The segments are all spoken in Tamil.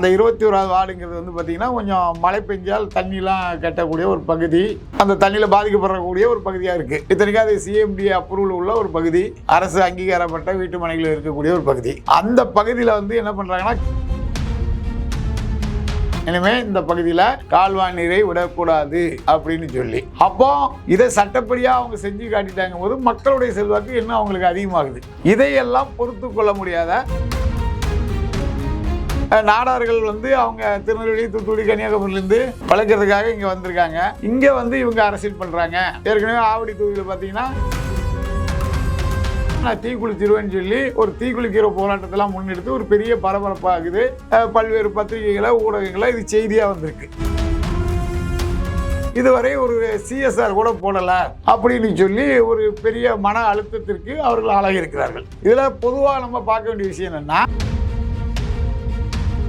அந்த இருபத்தி ஓராவது வார்டுங்கிறது வந்து பார்த்தீங்கன்னா கொஞ்சம் மழை பெஞ்சால் தண்ணிலாம் கட்டக்கூடிய ஒரு பகுதி. அந்த தண்ணியில் பாதிக்கப்படக்கூடிய ஒரு பகுதியாக இருக்குது இத்தனைக்கும் அது சிஎம்டி அப்ரூவல் உள்ள ஒரு பகுதி. அரசு அங்கீகாரப்பட்ட வீட்டு மனைகளில் இருக்கக்கூடிய ஒரு பகுதி. அந்த பகுதியில் வந்து என்ன பண்ணுறாங்கன்னா இனிமே இந்த பகுதியில் கால்வாய் நீரை விடக்கூடாது அப்படின்னு சொல்லி. அப்போ இதை சட்டப்படியா அவங்க செஞ்சு காட்டிட்டாங்க போது மக்களுடைய செல்வாக்கு இன்னும் அவங்களுக்கு அதிகமாகுது. இதையெல்லாம் பொறுத்து கொள்ள முடியாத நாடார்கள் வந்து அவங்க திருநெல்வேலி தூத்துக்குடி கன்னியாகுமரியிலேருந்து வளர்க்கறதுக்காக இங்கே வந்திருக்காங்க. இங்கே வந்து இவங்க அரசியல் பண்ணுறாங்க ஏற்கனவே ஆவடி தொகுதியில் பார்த்தீங்கன்னா நான் தீ குளிச்சிருவேன்னு சொல்லி ஒரு தீ குளிக்கிற போராட்டத்தெல்லாம் முன்னெடுத்து ஒரு பெரிய பரபரப்பாகுது. பல்வேறு பத்திரிகைகளை ஊடகங்களை இது செய்தியாக வந்திருக்கு. இதுவரை ஒரு சிஎஸ்ஆர் கூட போடலை. அப்படின்னு சொல்லி ஒரு பெரிய மன அழுத்தத்திற்கு அவர்கள் ஆளாகியிருக்கிறார்கள். இதில் பொதுவாக நம்ம பார்க்க வேண்டிய விஷயம் என்னென்னா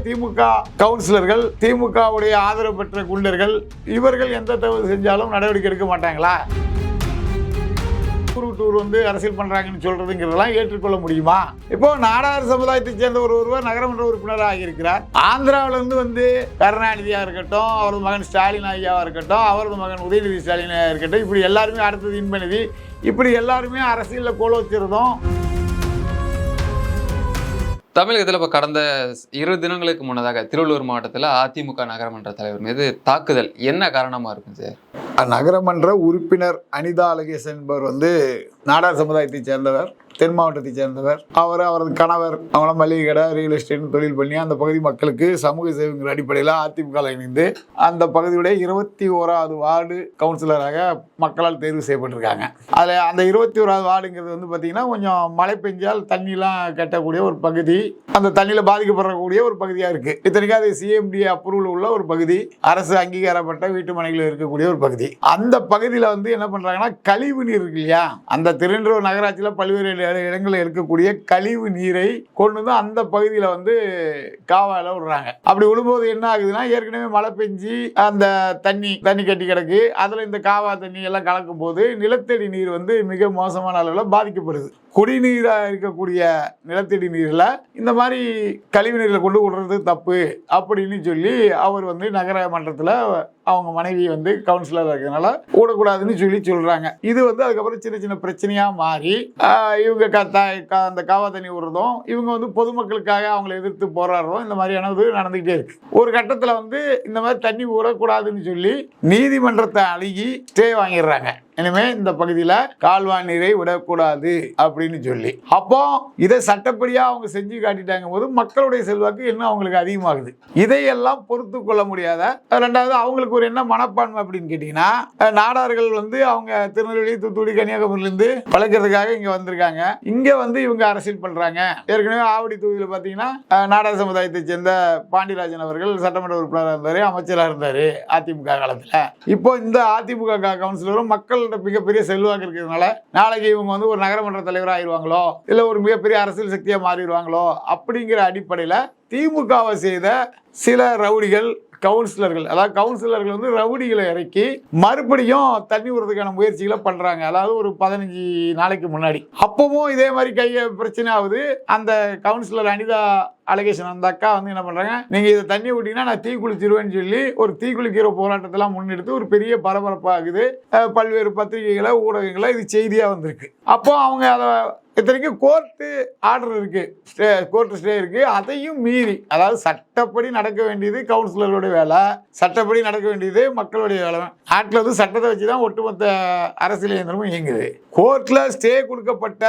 திமுக கவுன்சிலர்கள் திமுகவுடைய ஆதரவு பெற்ற குண்டர்கள் இவர்கள் எந்த தவறு செஞ்சாலும் நடவடிக்கை எடுக்க மாட்டாங்களா? டூர் வந்து அரசியல் பண்ணுறாங்கன்னு சொல்கிறதுங்கிறதெல்லாம் ஏற்றுக்கொள்ள முடியுமா? இப்போ நாடார் சமுதாயத்தைச் சேர்ந்த ஒரு ஒருவர் நகரமன்ற உறுப்பினராக ஆகியிருக்கிறார் ஆந்திராவிலேருந்து வந்து கருணாநிதியாக இருக்கட்டும் அவரது மகன் ஸ்டாலின் ஐயாவாக இருக்கட்டும் அவரது மகன் உதயநிதி ஸ்டாலினா இருக்கட்டும் இப்படி எல்லாருமே அடுத்தது இன்பநிதி. இப்படி எல்லாருமே அரசியலில் கோல வச்சிருந்தோம் தமிழகத்தில் இப்போ கடந்த இரு தினங்களுக்கு முன்னதாக திருவள்ளூர் மாவட்டத்தில் அதிமுக நகரமன்ற தலைவர் மீது தாக்குதல். என்ன காரணமாக இருக்கும் சார்? நகரமன்ற உறுப்பினர் அனிதா அழகேசன் என்பவர் வந்து நாடார் சமுதாயத்தைச் சேர்ந்தவர். தென் மாவட்டத்தைச் சேர்ந்தவர். அவர் அவரது கணவர் அவங்களாம் மளிகை கடை ரியல் எஸ்டேட் தொழில் பண்ணி அந்த பகுதி மக்களுக்கு சமூக சேவைங்கிற அடிப்படையில் அதிமுக இணைந்து அந்த பகுதியுடைய இருபத்தி ஓராவது வார்டு கவுன்சிலராக மக்களால் தேர்வு செய்யப்பட்டிருக்காங்க. அதில் அந்த இருபத்தி ஓராவது வார்டுங்கிறது வந்து பார்த்திங்கன்னா கொஞ்சம் மழை பெஞ்சால் தண்ணிலாம் கட்டக்கூடிய ஒரு பகுதி அந்த தண்ணியில் பாதிக்கப்படக்கூடிய ஒரு பகுதியாக இருக்குது இத்தனைக்கும் அது சிஎம்டி அப்ரூவல் உள்ள ஒரு பகுதி அரசு அங்கீகாரப்பட்ட வீட்டு மனைகளில் இருக்கக்கூடிய ஒரு பகுதி. அந்த பகுதியில் வந்து என்ன பண்ணுறாங்கன்னா கழிவு நீர் இருக்கு இல்லையா? அந்த திருநெல்வேலி நகராட்சியில் பல்வேறு இடங்களில் இருக்கக்கூடிய கழிவு நீரை கொண்டு வந்து அந்த பகுதியில் வந்து காவாயில் விடுறாங்க. அப்படி விடும்போது என்ன ஆகுதுன்னா ஏற்கனவே மழை பெஞ்சு அந்த தண்ணி தண்ணி கட்டி கிடக்கு. அதில் இந்த காவா தண்ணி எல்லாம் கலக்கும் போது நிலத்தடி நீர் வந்து மிக மோசமான அளவில் பாதிக்கப்படுது. குடிநீராக இருக்கக்கூடிய நிலத்தடி நீரில் இந்த மாதிரி கழிவு நீரில் கொண்டு விடுறது தப்பு அப்படின்னு சொல்லி அவர் வந்து நகர மன்றத்தில் அவங்க மனைவி வந்து கவுன்சிலர் இருக்கிறதுனால விடக்கூடாதுன்னு சொல்லி சொல்கிறாங்க இது வந்து அதுக்கப்புறம் சின்ன சின்ன பிரச்சனையாக மாறி இவங்க க த- அந்த காவா தண்ணி விடுறதும் இவங்க வந்து பொதுமக்களுக்காக அவங்களை எதிர்த்து போராடுறதும் இந்த மாதிரியான இது நடந்துக்கிட்டே இருக்கு. ஒரு கட்டத்தில் வந்து இந்த மாதிரி தண்ணி விடக்கூடாதுன்னு சொல்லி நீதிமன்றத்தை அழுகி ஸ்டே வாங்கிடுறாங்க. இனிமே இந்த பகுதியில் கால்வாய் நீரை விடக்கூடாது அப்படின்னு சொல்லி. அப்போ இதை சட்டப்படியா அவங்க செஞ்சு காட்டிட்டாங்க போது மக்களுடைய செல்வாக்கு இன்னும் அவங்களுக்கு அதிகமாகுது. இதையெல்லாம் பொறுத்து கொள்ள முடியாத ரெண்டாவது அவங்களுக்கு ஒரு என்ன மனப்பான்மை அப்படின்னு கேட்டீங்கன்னா நாடார்கள் வந்து அவங்க திருநெல்வேலி தூத்துக்குடி கன்னியாகுமரியிலேருந்து வளர்க்கறதுக்காக இங்க வந்திருக்காங்க. இங்க வந்து இவங்க அரசியல் பண்றாங்க. ஏற்கனவே ஆவடி தொகுதியில் பார்த்தீங்கன்னா நாடக நாடார் சமுதாயத்தை சேர்ந்த பாண்டியராஜன் அவர்கள் சட்டமன்ற உறுப்பினராக இருந்தார் அமைச்சராக இருந்தார் அதிமுக காலத்தில். இப்போ இந்த அதிமுக க- கவுன்சிலரும் மக்கள்கிட்ட மிகப்பெரிய செல்வாக்கு இருக்கிறதுனால நாளைக்கு இவங்க வந்து ஒரு நகரமன்ற தலைவராக ஆயிடுவாங்களோ இல்லை ஒரு மிகப்பெரிய அரசியல் சக்தியாக மாறிடுவாங்களோ அப்படிங்கிற அடிப்படையில் திமுகவை செய்த சில ரவுடிகள் கவுன்சிலர்கள் அதாவது கவுன்சிலர்கள் வந்து ரவுடிகளை இறக்கி மறுபடியும் தண்ணி விடுறதுக்கான முயற்சிகளை பண்றாங்க. அதாவது ஒரு பதினஞ்சு நாளைக்கு முன்னாடி. அப்பவும் இதே மாதிரி கைய பிரச்சனை ஆகுது. அந்த கவுன்சிலர் அனிதா அலகேஷன் அந்த அக்கா வந்து என்ன பண்றாங்க? நீங்க இதை தண்ணி விட்டீங்கன்னா நான் தீ குளிச்சிருவேன்னு சொல்லி ஒரு தீ குளிக்கிற போராட்டத்தெல்லாம் முன்னெடுத்து ஒரு பெரிய பரபரப்பாகுது. பல்வேறு பத்திரிகைகளை ஊடகங்களை இது செய்தியா வந்திருக்கு. அப்போ அவங்க அதை இத்தனைக்கும் கோர்ட்டு ஆர்டர் இருக்கு. ஸ்டே கோர்ட்டு ஸ்டே இருக்கு. அதையும் மீறி அதாவது சட்டப்படி நடக்க வேண்டியது கவுன்சிலருடைய வேலை. சட்டப்படி நடக்க வேண்டியது மக்களுடைய வேலை. நாட்டில் வந்து சட்டத்தை வச்சு தான் ஒட்டுமொத்த அரசியல் இயந்திரமும் இயங்குது. கோர்ட்டில் ஸ்டே கொடுக்கப்பட்ட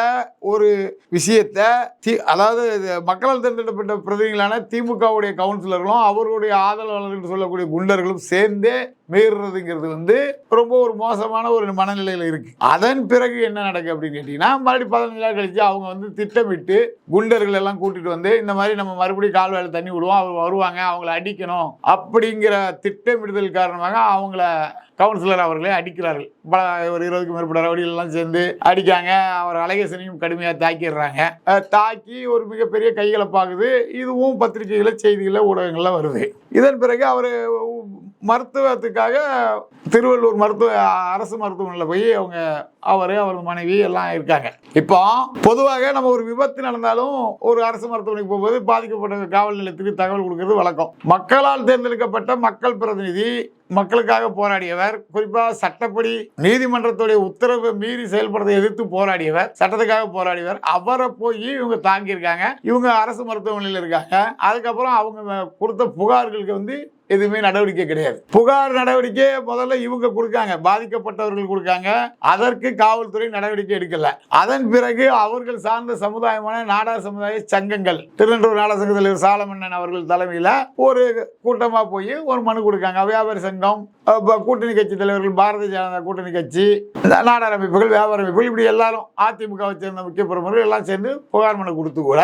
ஒரு விஷயத்தை தி அதாவது இது மக்களால் தேர்ந்தெடுக்கப்பட்ட பிரதிநிதிகளான திமுகவுடைய கவுன்சிலர்களும் அவர்களுடைய ஆதரவாளர்கள் சொல்லக்கூடிய குண்டர்களும் சேர்ந்தே மீறுறதுங்கிறது வந்து ரொம்ப ஒரு மோசமான ஒரு மனநிலையில் இருக்கு. அதன் பிறகு என்ன நடக்கு அப்படின்னு கேட்டீங்கன்னா மறுபடியும் பதினஞ்சு நாள் கழிச்சு அவங்க வந்து திட்டமிட்டு குண்டர்கள் எல்லாம் கூட்டிட்டு வந்து இந்த மாதிரி நம்ம மறுபடியும் கால்வாயில் தண்ணி விடுவோம் அவங்க வருவாங்க அவங்கள அடிக்கணும் அப்படிங்கிற திட்டமிடுதல் காரணமாக அவங்கள கவுன்சிலர் அவர்களே அடிக்கிறார்கள். பல ஒரு இருபதுக்கு மேற்பட்ட ரவுடிகள் எல்லாம் சேர்ந்து அடிக்காங்க அவர் அழகேசனையும் கடுமையாக தாக்கிடுறாங்க. தாக்கி ஒரு மிகப்பெரிய கைகளை பார்க்குது இதுவும் பத்திரிகைகளில் செய்திகளில் ஊடகங்களில் வருது. இதன் பிறகு அவர் மருத்துவத்துக்காக திருவள்ளூர் மருத்துவ அரசு மருத்துவமனையில் போய் அவங்க அவர் அவரது மனைவி எல்லாம் இருக்காங்க. இப்போ பொதுவாக நம்ம ஒரு விபத்து நடந்தாலும் ஒரு அரசு மருத்துவமனைக்கு போகும்போது பாதிக்கப்பட்ட காவல் நிலையத்துக்கு தகவல் கொடுக்கறது வழக்கம். மக்களால் தேர்ந்தெடுக்கப்பட்ட மக்கள் பிரதிநிதி மக்களுக்காக போராடியவர். குறிப்பாக சட்டப்படி நீதிமன்றத்துடைய உத்தரவை மீறி செயல்படுறதை எதிர்த்து போராடியவர். சட்டத்துக்காக போராடியவர். அவரை போய் இவங்க தாங்கியிருக்காங்க. இவங்க அரசு மருத்துவமனையில் இருக்காங்க. அதுக்கப்புறம் அவங்க கொடுத்த புகார்களுக்கு வந்து எதுவுமே நடவடிக்கை கிடையாது. புகார் நடவடிக்கை முதல்ல இவங்க கொடுக்காங்க. பாதிக்கப்பட்டவர்கள் கொடுக்காங்க. அதற்கு காவல்துறை நடவடிக்கை எடுக்கல. அதன் பிறகு அவர்கள் சார்ந்த சமுதாயமான நாடார் சமுதாய சங்கங்கள் திருநெல்வேலி நாடார் சங்க தலைவர் சாலமன்னன் அவர்கள் தலைமையில் ஒரு கூட்டமாக போய் ஒரு மனு கொடுக்காங்க. வியாபாரி சங்க அப்ப கூட்டணி கட்சி தலைவர்கள் பாரதிய ஜனதா கூட்டணி கட்சி நாடார் அமைப்புகள் வியாபார அமைப்புகள் இப்படி எல்லாரும் அதிமுகவை சேர்ந்த முக்கிய பிரமுகர்கள் எல்லாம் சேர்ந்து புகார் மனு கொடுத்து கூட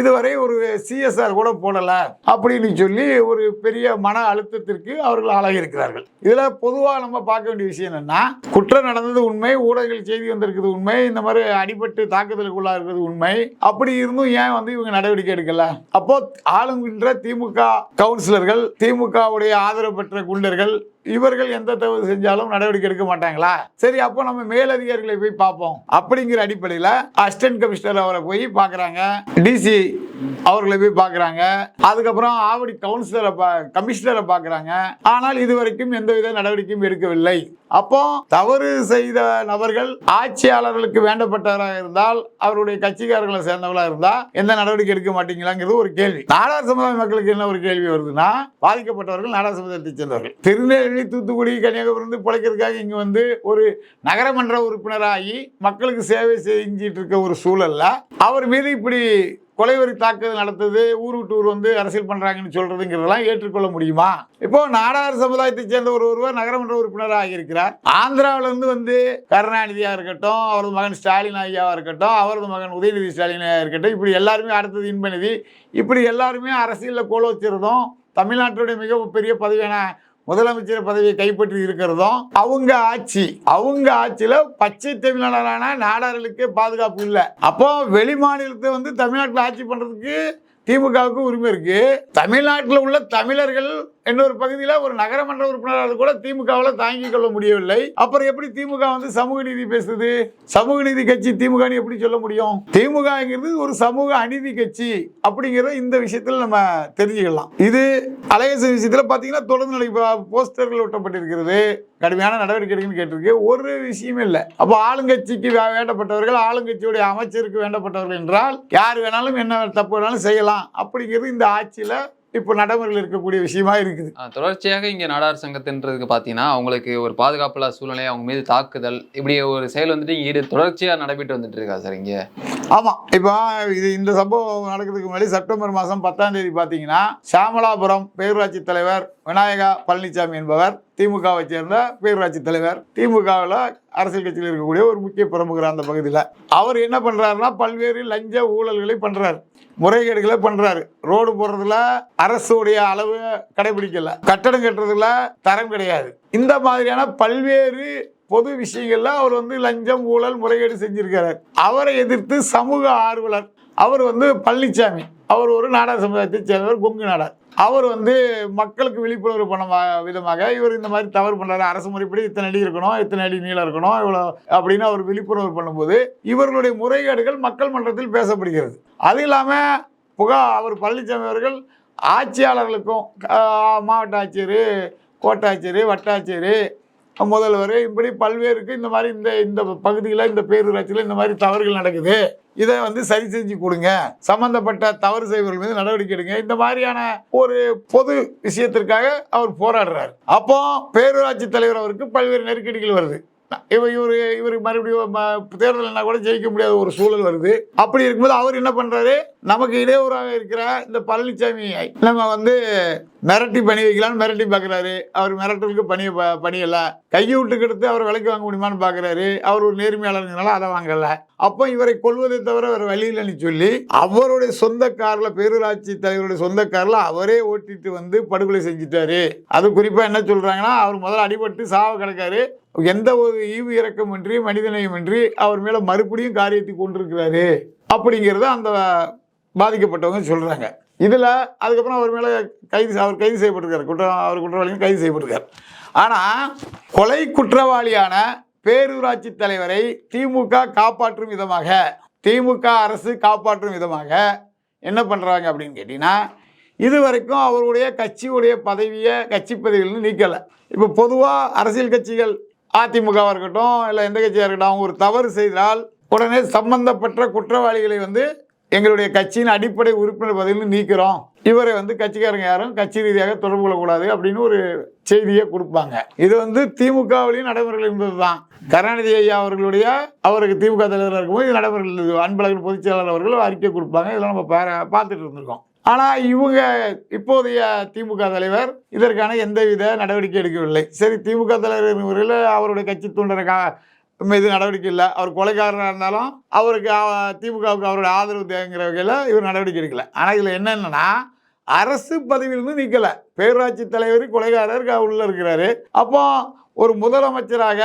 இதுவரை ஒரு சிஎஸ்ஆர் கூட போடலை அப்படின்னு சொல்லி ஒரு பெரிய மன அழுத்தத்திற்கு அவர்கள் ஆளாகியிருக்கிறார்கள். இதில் பொதுவாக நம்ம பார்க்க வேண்டிய விஷயம் என்னென்னா குற்றம் நடந்தது உண்மை ஊடகங்கள் செய்தி வந்திருக்குது உண்மை இந்த மாதிரி அடிபட்டு தாக்குதலுக்குள்ளாக இருக்கிறது உண்மை. அப்படி இருந்தும் ஏன் வந்து இவங்க நடவடிக்கை எடுக்கல? அப்போ ஆளுங்கின்ற திமுக கவுன்சிலர்கள் திமுகவுடைய ஆதரவு பெற்ற குண்டர்கள் இவர்கள் எந்த தவறு செஞ்சாலும் நடவடிக்கை எடுக்க மாட்டாங்களா? சரி அப்போ நம்ம மேலதிகாரிகளை போய் பார்ப்போம். அப்படிங்கிற அடிப்படையில் அசிஸ்டன்ட் கமிஷனர் அவரை போய் பார்க்குறாங்க. டிசி அவர்களை போய் பார்க்குறாங்க. அதுக்கப்புறம் ஆவடி கவுன்சிலரை பா கமிஷனரை பார்க்குறாங்க. ஆனால் இதுவரைக்கும் எந்தவித நடவடிக்கையும் எடுக்கவில்லை. அப்போ தவறு செய்த நபர்கள் ஆட்சியாளர்களுக்கு வேண்டப்பட்டவராக இருந்தால் அவருடைய கட்சிக்காரர்களை சேர்ந்தவர்களாக இருந்தால் எந்த நடவடிக்கை எடுக்க மாட்டீங்களாங்கிறது ஒரு கேள்வி. நாடார் சமுதாய மக்களுக்கு என்ன ஒரு கேள்வி வருதுன்னா பாதிக்கப்பட்டவர்கள் நாடார் சமுதாயத்தை சேர்ந்தவர்கள். திருநெல்வேலி தூத்துக்குடி கன்னியாகுமரி இருந்து பிழைக்கிறதுக்காக இங்கே வந்து ஒரு நகரமன்ற உறுப்பினராகி மக்களுக்கு சேவை செஞ்சிட்டு இருக்க ஒரு சூழல்ல அவர் மீது இப்படி கொலைவரி தாக்குதல் நடத்துது ஊர் விட்டு ஊர் வந்து அரசியல் பண்ணுறாங்கன்னு சொல்கிறதுங்கிறதெல்லாம் ஏற்றுக்கொள்ள முடியுமா? இப்போ நாடார் சமுதாயத்தை சேர்ந்த ஒரு ஒருவர் நகரமன்ற உறுப்பினராக இருக்கிறார். ஆந்திராவிலேருந்து வந்து கருணாநிதியாக இருக்கட்டும் அவரது மகன் ஸ்டாலின் ஐயாவாக இருக்கட்டும் அவரது மகன் உதயநிதி ஸ்டாலின் இருக்கட்டும் இப்படி எல்லாருமே அடுத்தது இன்பநிதி. இப்படி எல்லாருமே அரசியலில் கோல வச்சிருந்தோம் தமிழ்நாட்டுடைய மிக பெரிய பதவியான முதலமைச்சர் பதவியை கைப்பற்றி இருக்கிறதும் அவங்க ஆட்சி. அவங்க ஆட்சியில பச்சை தமிழரான நாடார்களுக்கு பாதுகாப்பு இல்லை. அப்போ வெளி மாநிலத்தை வந்து தமிழ்நாட்டில் ஆட்சி பண்றதுக்கு திமுகவுக்கு உரிமை இருக்கு. தமிழ்நாட்டில் உள்ள தமிழர்கள் இன்னொரு பகுதியில் ஒரு நகரமன்ற உறுப்பினராக கூட திமுகவில் தாங்கிக் கொள்ள முடியவில்லை. அப்புறம் எப்படி திமுக வந்து சமூக நீதி பேசுது? சமூக நீதி கட்சி திமுகன்னு எப்படி சொல்ல முடியும்? திமுகங்கிறது ஒரு சமூக அநீதி கட்சி அப்படிங்கிறத இந்த விஷயத்தில் நம்ம தெரிஞ்சுக்கலாம். இது அலையச விஷயத்தில் பார்த்தீங்கன்னா தொடர்ந்து நடை போஸ்டர்கள் ஒட்டப்பட்டிருக்கிறது. கடுமையான நடவடிக்கை எடுக்குன்னு கேட்டிருக்கு. ஒரு விஷயமே இல்லை. அப்போ ஆளுங்கட்சிக்கு வே- வேண்டப்பட்டவர்கள் ஆளுங்கட்சியுடைய அமைச்சருக்கு வேண்டப்பட்டவர்கள் என்றால் யார் வேணாலும் என்ன தப்பு வேணாலும் செய்யலாம் அப்படிங்கிறது இந்த ஆட்சியில் இப்போ நடைமுறையில் இருக்கக்கூடிய விஷயமா இருக்குது. தொடர்ச்சியாக இங்க நாடார் சங்கத்தின்றதுக்கு பாத்தீங்கன்னா அவங்களுக்கு ஒரு பாதுகாப்புல சூழ்நிலை அவங்க மீது தாக்குதல் இப்படி ஒரு செயல் வந்துட்டு இங்க ஈடு தொடர்ச்சியா நடைபெற்று வந்துட்டு இருக்கா சார் இங்க? ஆமாம் இப்போ இது இந்த சம்பவம் நடக்கிறதுக்கு முன்னாடி செப்டம்பர் மாதம் பத்தாம் தேதி பார்த்தீங்கன்னா சாமலாபுரம் பேரூராட்சி தலைவர் விநாயகா பழனிசாமி என்பவர் திமுகவை சேர்ந்த பேரூராட்சி தலைவர். திமுகவில் அரசியல் கட்சியில் இருக்கக்கூடிய ஒரு முக்கிய பிரமுகர் அந்த பகுதியில். அவர் என்ன பண்ணுறாருன்னா பல்வேறு லஞ்ச ஊழல்களை பண்ணுறாரு முறைகேடுகளை பண்ணுறாரு ரோடு போடுறதுல அரசுடைய அளவு கடைபிடிக்கல. கட்டடம் கட்டுறதுல தரம் கிடையாது. இந்த மாதிரியான பல்வேறு பொது விஷயங்கள்ல அவர் வந்து லஞ்சம் ஊழல் முறைகேடு செஞ்சிருக்கிறார் அவரை எதிர்த்து சமூக ஆர்வலர். அவர் வந்து பழனிசாமி அவர் ஒரு நாடார் சமுதாயத்தை சேர்ந்தவர் கொங்கு நாடார். அவர் வந்து மக்களுக்கு விழிப்புணர்வு பண்ண விதமாக இவர் இந்த மாதிரி தவறு பண்ணுறாரு அரசு முறைப்படி இத்தனை அடி இருக்கணும் இத்தனை அடி நீளம் இருக்கணும் இவ்வளோ அப்படின்னு அவர் விழிப்புணர்வு பண்ணும்போது இவர்களுடைய முறைகேடுகள் மக்கள் மன்றத்தில் பேசப்படுகிறது. அது இல்லாமல் புகா அவர் பழனிசாமி அவர்கள் ஆட்சியாளர்களுக்கும் மாவட்ட ஆட்சியர் கோட்டாட்சியர் வட்டாட்சியர் முதல்வர் இப்படி பல்வேறுக்கு இந்த மாதிரி இந்த இந்த பகுதியில் இந்த பேரூராட்சியில் இந்த மாதிரி தவறுகள் நடக்குது. இதை வந்து சரி செஞ்சு கொடுங்க. சம்பந்தப்பட்ட தவறு செய்வர்கள் மீது நடவடிக்கை எடுங்க. இந்த மாதிரியான ஒரு பொது விஷயத்திற்காக அவர் போராடுறார். அப்போ பேரூராட்சி தலைவர் அவருக்கு பல்வேறு நெருக்கடிகள் வருது. இவர் இவர் இவருக்கு மறுபடியும் தேர்தல்னா கூட ஜெயிக்க முடியாத ஒரு சூழல் வருது. அப்படி இருக்கும்போது அவர் என்ன பண்ணுறாரு நமக்கு இடையூறாக இருக்கிற இந்த பழனிசாமி நம்ம வந்து மிரட்டி பணி வைக்கலாம்னு மிரட்டி பார்க்குறாரு அவர் மிரட்டலுக்கு பணி ப- பணியலை கையை விட்டு கெடுத்து அவர் விலைக்கு வாங்க முடியுமான்னு பார்க்குறாரு அவர் ஒரு நேர்மையாளர்னால அதை வாங்கலை. அப்போ இவரை கொள்வதை தவிர வேறு வழியில்னு சொல்லி அவருடைய சொந்த காரில் பேரூராட்சி தலைவருடைய சொந்த காரில் அவரே ஓட்டிட்டு வந்து படுகொலை செஞ்சிட்டாரு. அது குறிப்பாக என்ன சொல்கிறாங்கன்னா அவர் முதல்ல அடிபட்டு சாவ கிடக்காரு. எந்த ஒரு ஈவு இறக்கமின்றி மனிதநேயமின்றி அவர் மேலே மறுபடியும் காரியத்தை கொண்டிருக்கிறாரு அப்படிங்கிறத அந்த பாதிக்கப்பட்டவங்க சொல்கிறாங்க இதில் அதுக்கப்புறம் அவர் மேலே கைது அவர் கைது செய்யப்பட்டிருக்கார். குற்றம் அவர் குற்றவாளியும் கைது செய்யப்பட்டிருக்காரு. ஆனால் கொலை குற்றவாளியான பேரூராட்சி தலைவரை திமுக காப்பாற்றும் விதமாக திமுக அரசு காப்பாற்றும் விதமாக என்ன பண்ணுறாங்க அப்படின்னு கேட்டிங்கன்னா இது வரைக்கும் அவருடைய கட்சியுடைய பதவியை கட்சி பதவியிலிருந்து நீக்கலை. இப்போ பொதுவாக அரசியல் கட்சிகள் அதிமுகவாக இருக்கட்டும் இல்லை எந்த கட்சியாக இருக்கட்டும் அவங்க ஒரு தவறு செய்தால் உடனே சம்பந்தப்பட்ட குற்றவாளிகளை வந்து எங்களுடைய கட்சியின் அடிப்படை உறுப்பினர் பதவியில் நீக்கிறோம். இவரை வந்து கட்சிக்காரங்க யாரும் கட்சி ரீதியாக தொடர்பு கொள்ளக்கூடாது அப்படின்னு ஒரு செய்தியை கொடுப்பாங்க. இது வந்து திமுகவிலையும் நடைமுறைகள் இருந்தது தான் கருணாநிதி ஐயா அவர்களுடைய அவருக்கு திமுக தலைவராக இருக்கும்போது இது நடைமுறைகள் அன்பழகன் பொதுச் செயலாளர் அவர்கள் அறிக்கை கொடுப்பாங்க. இதெல்லாம் நம்ம பார்த்துட்டு இருந்திருக்கோம். ஆனால் இவங்க இப்போதைய திமுக தலைவர் இதற்கான எந்தவித நடவடிக்கை எடுக்கவில்லை. சரி திமுக தலைவர் முறையில் அவருடைய கட்சி தூண்டறக்கா மீது நடவடிக்கை இல்லை. அவர் கொலைக்காரராக இருந்தாலும் அவருக்கு திமுகவுக்கு அவருடைய ஆதரவு தேவைங்கிற வகையில் இவர் நடவடிக்கை எடுக்கலை. ஆனால் இதில் என்னென்னா அரசு பதவியிலிருந்து நீக்கலை. பேரூராட்சி தலைவர் கொலைகாரர் உள்ள இருக்கிறாரு. அப்போ ஒரு முதலமைச்சராக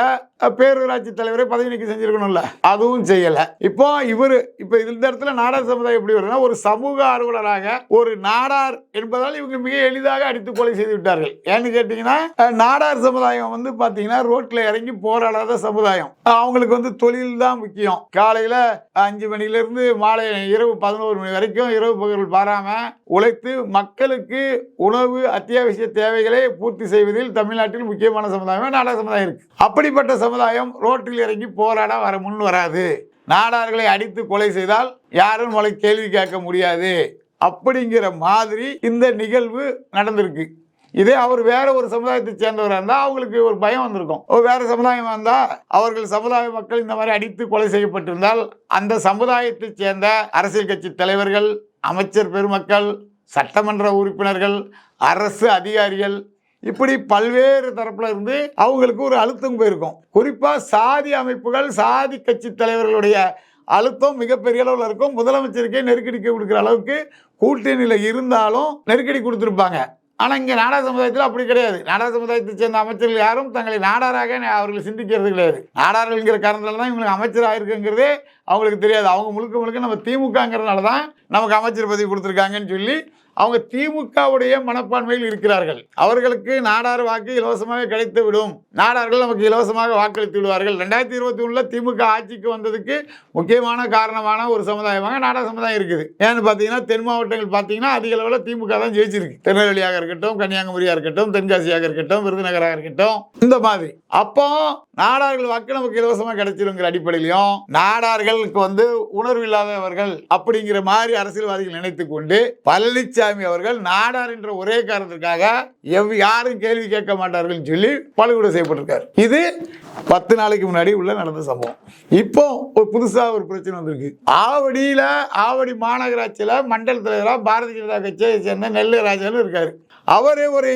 பேரூராட்சி தலைவரை பதவி நீக்கம் செஞ்சிருக்கணும்ல. அதுவும் செய்யல. இப்போ இவர் இப்போ இந்த இடத்துல நாடார் சமுதாயம் எப்படி வருதுன்னா ஒரு சமூக ஆர்வலராக ஒரு நாடார் என்பதால் இவங்க மிக எளிதாக அடித்து கொலை செய்து விட்டார்கள். ஏன்னு கேட்டிங்கன்னா நாடார் சமுதாயம் வந்து பார்த்தீங்கன்னா ரோட்ல இறங்கி போராடாத சமுதாயம். அவங்களுக்கு வந்து தொழில் தான் முக்கியம். காலையில் அஞ்சு மணிலேருந்து மாலை இரவு பதினோரு மணி வரைக்கும் இரவு பகல் பாராம உழைத்து மக்களுக்கு உணவு அத்தியாவசிய தேவைகளை பூர்த்தி செய்வதில் தமிழ்நாட்டில் முக்கியமான சமுதாயம் நாடார் சமுதாயம் இருக்கு. அப்படிப்பட்ட சமுதாயம் ரோட்டில் இறங்கி போராட வர முன் வராது. நாடார்களை அடித்து கொலை செய்தால் யாரும் உங்களை கேள்வி கேட்க முடியாது. அப்படிங்கிற மாதிரி இந்த நிகழ்வு நடந்திருக்கு. இதே அவர் வேற ஒரு சமுதாயத்தை சேர்ந்தவராக இருந்தால் அவங்களுக்கு ஒரு பயம் வந்திருக்கும். ஓ வேற சமுதாயம் வந்தால் அவர்கள் சமுதாய மக்கள் இந்த மாதிரி அடித்து கொலை செய்யப்பட்டிருந்தால் அந்த சமுதாயத்தைச் சேர்ந்த அரசியல் கட்சி தலைவர்கள் அமைச்சர் பெருமக்கள் சட்டமன்ற உறுப்பினர்கள் அரசு அதிகாரிகள் இப்படி பல்வேறு தரப்புல இருந்து அவங்களுக்கு ஒரு அழுத்தம் போயிருக்கும். குறிப்பா சாதி அமைப்புகள் சாதி கட்சி தலைவர்களுடைய அழுத்தம் மிகப்பெரிய அளவில் இருக்கும். முதலமைச்சருக்கே நெருக்கடிக்கு கொடுக்குற அளவுக்கு கூட்டணியில் இருந்தாலும் நெருக்கடி கொடுத்துருப்பாங்க. ஆனால் இங்கே நாடா சமுதாயத்தில் அப்படி கிடையாது. நாடா சமுதாயத்தை சேர்ந்த அமைச்சர்கள் யாரும் தங்களை நாடாராக அவர்கள் சிந்திக்கிறது கிடையாது. நாடார்கள்ங்கிற காரணத்தில் தான் இவங்களுக்கு அமைச்சர் ஆயிருக்குங்கிறதே அவங்களுக்கு தெரியாது. அவங்க முழுக்க முழுக்க நம்ம திமுகங்கிறதுனால தான் நமக்கு அமைச்சர் பதவி கொடுத்துருக்காங்கன்னு சொல்லி அவங்க திமுகவுடைய மனப்பான்மையில் இருக்கிறார்கள். அவர்களுக்கு நாடார் வாக்கு இலவசமாக கிடைத்து விடும். நாடார்கள் நமக்கு இலவசமாக வாக்களித்து விடுவார்கள். ரெண்டாயிரத்தி இருபத்தி ஒன்றில் திமுக ஆட்சிக்கு வந்ததுக்கு முக்கியமான காரணமான ஒரு சமுதாயமாக நாடார் சமுதாயம் இருக்குது. ஏன்னு பார்த்தீங்கன்னா தென் மாவட்டங்கள் பார்த்தீங்கன்னா அதிக அளவில் திமுக தான் ஜெயிச்சிருக்கு. திருநெல்வேலியாக இருக்கட்டும் கன்னியாகுமரியாக இருக்கட்டும் தென்காசியாக இருக்கட்டும் விருதுநகராக இருக்கட்டும். இந்த மாதிரி. அப்போ நாடார்கள் வாக்கு நமக்கு இலவசமாக கிடைச்சிருங்கிற அடிப்படையிலையும் நாடார்களுக்கு வந்து உணர்வு இல்லாதவர்கள் அப்படிங்கிற மாதிரி அரசியல்வாதிகள் நினைத்து கொண்டு பழனிசாமி அவர்கள் நாடார் என்ற ஒரே காரணத்திற்காக எவ் யாரும் கேள்வி கேட்க மாட்டார்கள் சொல்லி பழுகூட செய்யப்பட்டிருக்கார். இது பத்து நாளைக்கு முன்னாடி உள்ள நடந்த சம்பவம். இப்போ ஒரு புதுசாக ஒரு பிரச்சனை வந்திருக்கு. ஆவடியில் ஆவடி மாநகராட்சியில் மண்டல தலைவராக பாரதிய ஜனதா கட்சியை சேர்ந்த நெல்லு ராஜான்னு இருக்காரு. அவரே ஒரு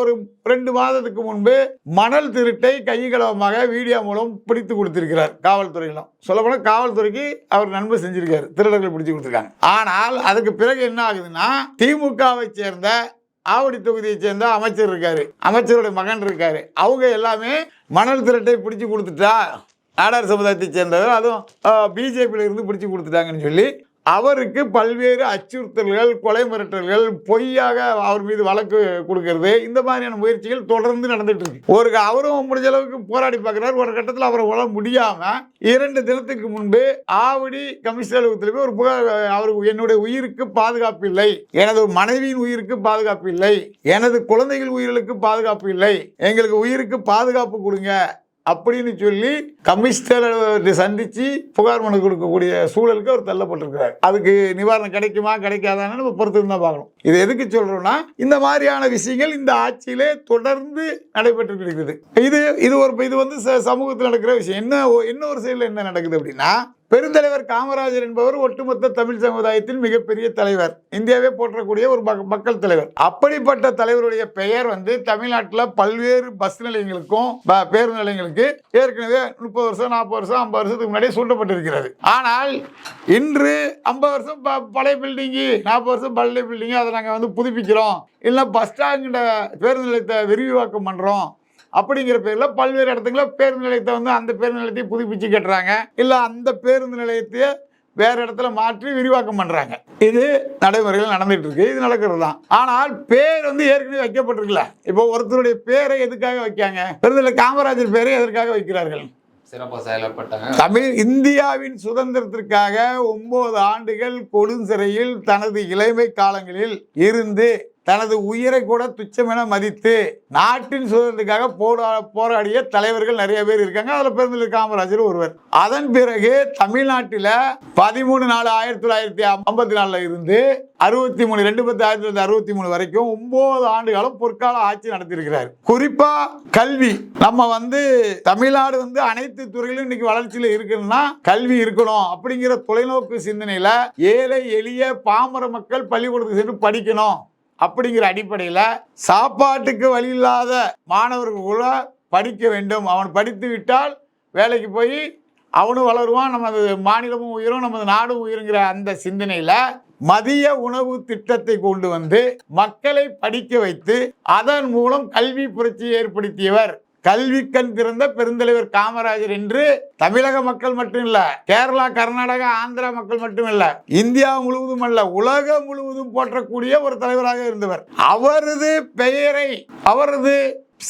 ஒரு ரெண்டு மாதத்துக்கு முன்பு மணல் திருட்டை கைகளவமாக வீடியோ மூலம் பிடித்து கொடுத்திருக்கிறார் காவல்துறையிலும் சொல்லப்போனால் காவல்துறைக்கு அவர் நன்மை செஞ்சிருக்காரு. திருடர்களை பிடிச்சு கொடுத்துருக்காங்க. ஆனால் அதுக்கு பிறகு என்ன ஆகுதுன்னா திமுகவை சேர்ந்த ஆவடி தொகுதியை சேர்ந்த அமைச்சர் இருக்காரு. அமைச்சருடைய மகன் இருக்காரு. அவங்க எல்லாமே மணல் திருட்டை பிடிச்சு கொடுத்துட்டா நாடார் சமுதாயத்தை சேர்ந்தவர். அதுவும் பிஜேபியில இருந்து பிடிச்சு கொடுத்துட்டாங்கன்னு சொல்லி அவருக்கு பல்வேறு அச்சுறுத்தல்கள் கொலை மிரட்டல்கள் பொய்யாக அவர் மீது வழக்கு கொடுக்கறது. இந்த மாதிரியான முயற்சிகள் தொடர்ந்து நடந்துட்டு இருக்கு. ஒரு அவரும் முடிஞ்ச அளவுக்கு போராடி பார்க்குறாரு. ஒரு கட்டத்தில் அவரை உட முடியாம இரண்டு தினத்துக்கு முன்பு ஆவடி கமிஷனர் அலுவலகத்தில் போய் ஒரு புகார் அவருக்கு என்னுடைய உயிருக்கு பாதுகாப்பு இல்லை. எனது மனைவியின் உயிருக்கு பாதுகாப்பு இல்லை. எனது குழந்தைகள் உயிர்களுக்கு பாதுகாப்பு இல்லை. எங்களுக்கு உயிருக்கு பாதுகாப்பு கொடுங்க. அப்படின்னு சொல்லி கமிஷனர் சந்தித்து புகார் மனு கொடுக்கக்கூடிய சூழலுக்கு அவர் தள்ளப்பட்டிருக்கிறார். அதுக்கு நிவாரணம் கிடைக்குமா கிடைக்காதான்னு நம்ம பொறுத்து தான் பார்க்கணும். இது எதுக்கு சொல்கிறோன்னா இந்த மாதிரியான விஷயங்கள் இந்த ஆட்சியிலே தொடர்ந்து நடைபெற்று இருக்குது. இது இது ஒரு இது வந்து ச- சமூகத்தில் நடக்கிற விஷயம். என்ன இன்னொரு சைடில் என்ன நடக்குது அப்படின்னா பெருந்தலைவர் காமராஜர் என்பவர் ஒட்டுமொத்த தமிழ் சமுதாயத்தின் மிகப்பெரிய தலைவர். இந்தியாவே போற்றக்கூடிய ஒரு மக்- மக்கள் தலைவர். அப்படிப்பட்ட தலைவருடைய பெயர் வந்து தமிழ்நாட்டில் பல்வேறு பஸ் நிலையங்களுக்கும் ப- பேருந்து நிலையங்களுக்கு ஏற்கனவே முப்பது வருஷம் நாற்பது வருஷம் ஐம்பது வருஷத்துக்கு முன்னாடியே சூட்டப்பட்டிருக்கிறது. ஆனால் இன்று ஐம்பது வருஷம் ப- பழைய பில்டிங்கு நாற்பது வருஷம் பழைய பில்டிங்கு அதை நாங்கள் வந்து புதுப்பிக்கிறோம். இல்லை பஸ் ஸ்டாண்ட பேருந்து நிலையத்தை விரிவாக்கம் பண்ணுறோம் அப்படிங்கிற பேரில் பல்வேறு இடத்துங்கள பேருந்து நிலையத்தை வந்து அந்த பேருந்து நிலையத்தை புதுப்பிச்சு கட்டுறாங்க. இல்லை அந்த பேருந்து நிலையத்தையே வேற இடத்துல மாற்றி விரிவாக்கம் பண்றாங்க. இது நடைமுறையில் நடந்துட்டு இருக்கு. இது நடக்கிறது தான் ஆனால் பேர் வந்து ஏற்கனவே வைக்கப்பட்டிருக்குல்ல இப்போ ஒருத்தருடைய பேரை எதுக்காக வைக்காங்க? பெருந்தலை காமராஜர் பேரை எதற்காக வைக்கிறார்கள்? சிறப்பாக செயல்பட்டாங்க. தமிழ் இந்தியாவின் சுதந்திரத்திற்காக ஒன்பது ஆண்டுகள் கொடுஞ்சிறையில் தனது இளமை காலங்களில் இருந்து தனது உயிரை கூட துச்சமென மதித்து நாட்டின் சுதந்திரத்துக்காக போரா போராடிய தலைவர்கள் நிறைய பேர் இருக்காங்க. அதில் பெருந்தலை காமராஜர் ஒருவர். அதன் பிறகு தமிழ்நாட்டில் பதிமூணு நாலு ஆயிரத்தி தொள்ளாயிரத்தி ஐம்பத்தி நாலுல இருந்து அறுபத்தி மூணு ரெண்டு பத்து ஆயிரத்தி தொள்ளாயிரத்தி அறுபத்தி மூணு வரைக்கும் ஒன்பது ஆண்டு காலம் பொற்கால ஆட்சி நடத்தியிருக்கிறார். குறிப்பா கல்வி. நம்ம வந்து தமிழ்நாடு வந்து அனைத்து துறையிலும் இன்னைக்கு வளர்ச்சியில இருக்குன்னா கல்வி இருக்கணும் அப்படிங்கிற தொலைநோக்கு சிந்தனையில ஏழை எளிய பாமர மக்கள் பள்ளிக்கூடத்துக்கு சென்று படிக்கணும். அப்படிங்கிற அடிப்படையில் சாப்பாட்டுக்கு வழி இல்லாத மாணவர்கள் கூட படிக்க வேண்டும். அவன் படித்து விட்டால் வேலைக்கு போய் அவனும் வளருவான். நமது மாநிலமும் உயரும். நமது நாடும் உயருங்கிற அந்த சிந்தனையில் மதிய உணவு திட்டத்தை கொண்டு வந்து மக்களை படிக்க வைத்து அதன் மூலம் கல்வி புரட்சியை ஏற்படுத்தியவர் கல்வி கண் திறந்த பெருந்தலைவர் காமராஜர் என்று தமிழக மக்கள் மட்டும் இல்ல கேரளா கர்நாடகா ஆந்திரா மக்கள் மட்டும் இல்ல இந்தியா முழுவதும் அல்ல உலகம் முழுவதும் போற்றக்கூடிய ஒரு தலைவராக இருந்தவர். அவரது பெயரை அவரது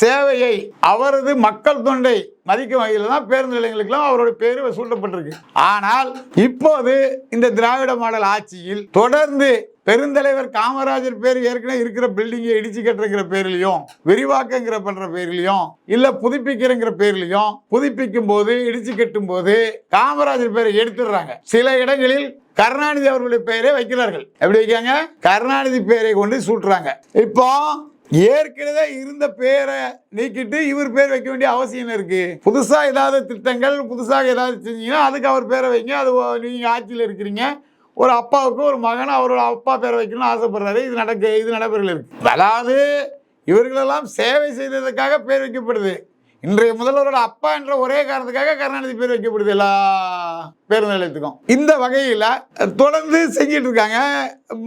சேவையை அவரது மக்கள் தொண்டை மதிக்கும் வகையில் தான் பேருந்து நிலையங்களுக்கெல்லாம் அவருடைய பேர் சூட்டப்பட்டிருக்கு. ஆனால் இப்போது இந்த திராவிட மாடல் ஆட்சியில் தொடர்ந்து பெருந்தலைவர் காமராஜர் பேர் ஏற்கனவே இருக்கிற பில்டிங்கை இடிச்சு கட்டுறங்கிற பேர்லையும் விரிவாக்கங்கிற பண்ற பேர்லையும் இல்ல புதுப்பிக்கிறங்கிற பேர்லையும் புதுப்பிக்கும் போது இடிச்சு கட்டும் போது காமராஜர் பேரை எடுத்துடுறாங்க. சில இடங்களில் கருணாநிதி அவர்களுடைய பெயரை வைக்கிறார்கள். எப்படி வைக்காங்க கருணாநிதி பெயரை கொண்டு சூட்டுறாங்க. இப்போ ஏற்கனவே இருந்த பேரை நீக்கிட்டு இவர் பேர் வைக்க வேண்டிய அவசியம் இருக்குது இருக்கு ஏதாவது திட்டங்கள் புதுசாக ஏதாவது செஞ்சீங்கன்னா அதுக்கு அவர் பேரை வைங்க. அது ஓ- ஆட்சியில் இருக்கிறீங்க. ஒரு அப்பாவுக்கு ஒரு மகன் அவரோட அப்பா பேரை வைக்கணும்னு ஆசைப்படுறாரு. இது நடக்க இது நடைபெறல இருக்கு. அதாவது இவர்களெல்லாம் சேவை செய்ததற்காக பேர் வைக்கப்படுது. இன்றைய முதல்வரோட அப்பா என்ற ஒரே காரணத்துக்காக கருணாநிதி பேர் வைக்கப்படுது எல்லா பேருந்து நிலையத்துக்கும். இந்த வகையில் தொடர்ந்து செஞ்சிட்டு இருக்காங்க.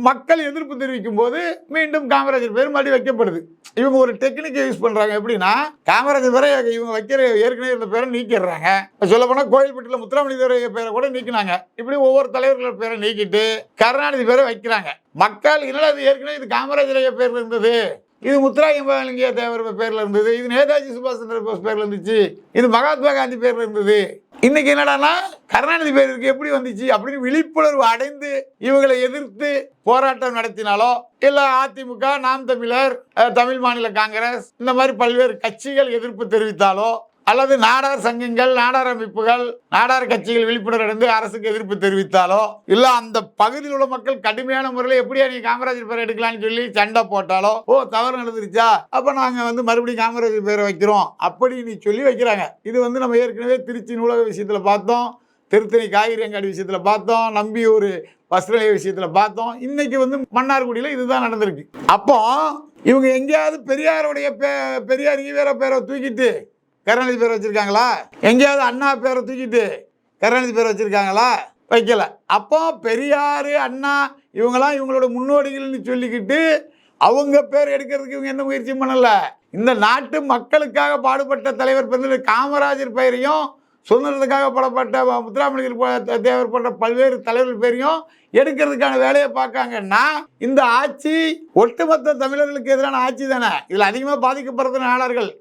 மக்கள் எதிர்ப்பு தெரிவிக்கும் போது மீண்டும் காமராஜர் பேர் மறுபடியும் வைக்கப்படுது. இவங்க ஒரு டெக்னிக்கை யூஸ் பண்றாங்க. எப்படின்னா காமராஜர் பேரை இவங்க வைக்கிற ஏற்கனவே இருந்த பேரை நீக்கிடுறாங்க. சொல்ல போனா கோயில்பட்டியில் முத்துராமலிங்க பேரை கூட நீக்கினாங்க. இப்படி ஒவ்வொரு தலைவர்களோட பேரை நீக்கிட்டு கருணாநிதி பேரை வைக்கிறாங்க. மக்கள் என்னடா இது ஏற்கனவே இது காமராஜர் பேர் இருந்தது இது முத்துராமலிங்க தேவர் பேரில் இருந்தது. இது நேதாஜி சுபாஷ் சந்திர போஸ் பேரில் இருந்துச்சு. இது மகாத்மா காந்தி பேரில் இருந்தது. இன்னைக்கு என்னடான்னா கருணாநிதி பேருக்கு எப்படி வந்துச்சு? அப்படின்னு விழிப்புணர்வு அடைந்து இவங்களை எதிர்த்து போராட்டம் நடத்தினாலோ இல்ல அதிமுக நாம் தமிழர் தமிழ் மாநில காங்கிரஸ் இந்த மாதிரி பல்வேறு கட்சிகள் எதிர்ப்பு தெரிவித்தாலோ அல்லது நாடார் சங்கங்கள் நாடார் அமைப்புகள் நாடார் கட்சிகள் விழிப்புணர்வு அடைந்து அரசுக்கு எதிர்ப்பு தெரிவித்தாலோ இல்ல அந்த பகுதியில் உள்ள மக்கள் கடுமையான முறையில் எப்படியா நீ காமராஜர் பேரை எடுக்கலாம்னு சொல்லி சண்டை போட்டாலோ ஓ தவறு நடந்துருச்சா? அப்ப நாங்க வந்து மறுபடியும் காமராஜர் பேரை வைக்கிறோம் அப்படி நீ சொல்லி வைக்கிறாங்க. இது வந்து நம்ம ஏற்கனவே திருச்சி நூலக விஷயத்துல பார்த்தோம் திருத்தணி காய்கறி அங்காடி விஷயத்துல பார்த்தோம் நம்பியூர் வஸ்திரநிலைய விஷயத்துல பார்த்தோம். இன்னைக்கு வந்து மன்னார்குடியில் இதுதான் நடந்திருக்கு. அப்போ இவங்க எங்கேயாவது பெரியாருடைய பே பெரியார் ஈவேர பேரை தூக்கிட்டு கருணாநிதி பேர் வச்சுருக்காங்களா? எங்கேயாவது அண்ணா பேரை தூக்கிட்டு கருணாநிதி பேர் வச்சுருக்காங்களா? வைக்கல. அப்போ பெரியார் அண்ணா இவங்கெல்லாம் இவங்களோட முன்னோடிகள்னு சொல்லிக்கிட்டு அவங்க பேர் எடுக்கிறதுக்கு இவங்க எந்த முயற்சியும் பண்ணலை. இந்த நாட்டு மக்களுக்காக பாடுபட்ட தலைவர் பிறந்த காமராஜர் பெயரையும் சுதந்திரத்துக்காக படப்பட்ட முத்துராமலிங்கர் தேவர் போன்ற பல்வேறு தலைவர்கள் பேரையும் எடுக்கிறதுக்கான வேலையை பார்க்காங்கன்னா இந்த ஆட்சி ஒட்டுமொத்த தமிழர்களுக்கு எதிரான ஆட்சி தானே? இதில் அதிகமாக பாதிக்கப்படுறது நாடார்கள்.